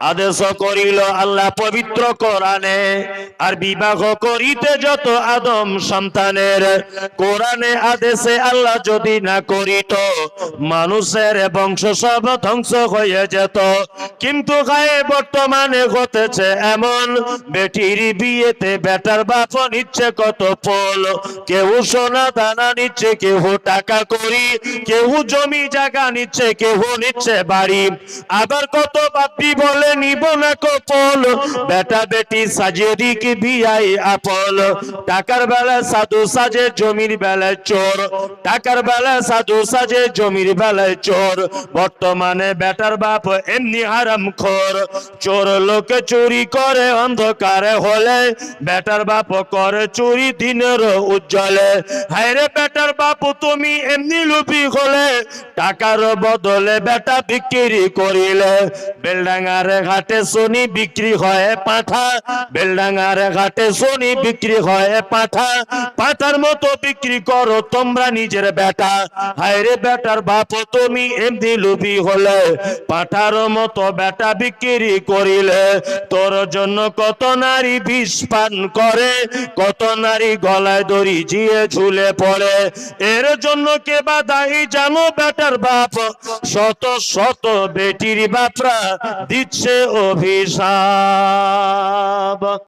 আদেশ করিল আল্লাহ পবিত্র কোরআনে, আর বিবাহ করিতে যত আদম সন্তানের, কোরআনে আদেশে আল্লাহ যদি না করিত, মানুষের বংশ সব ধ্বংস হয়ে যেত। কিন্তু গায়ে বর্তমানে ঘটেছে এমন, বেটির বিয়েতে বেটার বাপ নিচ্ছে কত ফল, কেউ সোনা দানা নিচ্ছে কেউ টাকা করি কেউ জমি জায়গা নিচ্ছে কেউ নিচ্ছে বাড়ি। আবার কত বাপি বলে নিব না কপল। বেটা বেটি সাজিয়ে দিক বিয়াই আপল। টাকার বেলা সাধু সাজে, জমির বেলায় চোর। টাকার বেলা সাধু সাজে, জমির বেলায় চোর। বর্তমানে বেটার বাপ এমনি হারাম খোর। চোর লোকে চুরি করে, অন্ধকারে হলে বেটার বাপ করে চুরি দিনের উজ্জ্বলে। হায়রে বেটার বাপ, তুমি এমনি লুপি হলে, টাকার বদলে বেটা বিক্রি করিলে। বেলডাঙ্গার ঘাটে শনি বিক্রি হয় পাঠা। বেলডাঙ্গার ঘাটে শনি বিক্রি হয় পাঠা। পাঠার মতো বিক্রি করো তোমরা নিজের বেটা। হায়রে বেটার বাপ, তুমি এমনি লুবি হলে। পাঠার মতো বেটা বিক্রি করিলে তোর জন্য কত নারী বিষ পান করে, কত নারী গলায় দড়ি জিয়ে ঝুলে পড়ে। এর জন্য কে বা দায়ী জানো বেটার বাপ? শত শত বেটির বাপরা দিচ্ছে অভিশাপ।